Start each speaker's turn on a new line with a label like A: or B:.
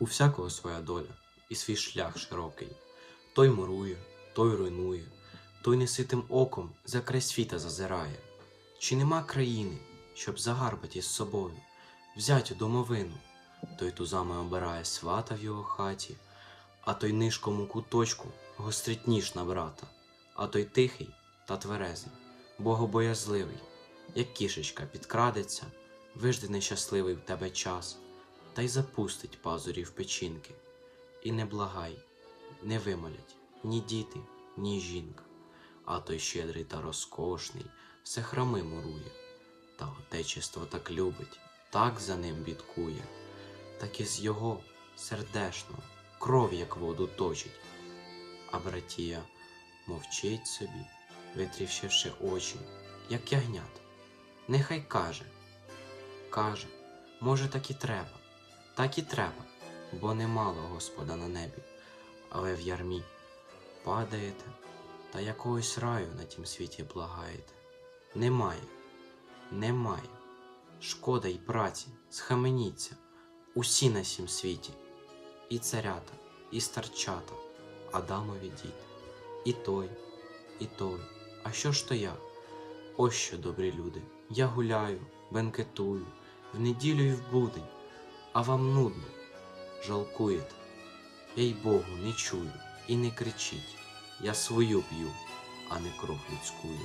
A: У всякого своя доля і свій шлях широкий. Той мурує, той руйнує, той неситим оком за край світа зазирає. Чи нема країни, щоб загарбать із собою, взять у домовину, той тузами обирає свата в його хаті, а той нишком у куточку гострить ніж на брата, а той тихий та тверезий, богобоязливий, як кішечка підкрадеться, вижде нещасливий в тебе час, та й запустить пазурі в печінки. І не благай, не вимолять ні діти, ні жінка, а той щедрий та розкошний все храми мурує, та отечество так любить, так за ним бідкує, так із його сердешного кров, як воду точить. А братія мовчить собі, витрівшивши очі, як ягнят. Нехай каже, каже, може, так і треба, так і треба, бо немало Господа на небі, а ви в ярмі падаєте та якогось раю на тім світі благаєте. Немає, немає. Шкода й праці, схаменіться, усі на сім світі, і царята, і старчата, Адамові діти, і той, і той. А що ж то я? Ось що, добрі люди, я гуляю, бенкетую, в неділю і в будень, а вам нудно, жалкуєте. Ей Богу, не чую і не кричіть, я свою п'ю, а не кров людськую.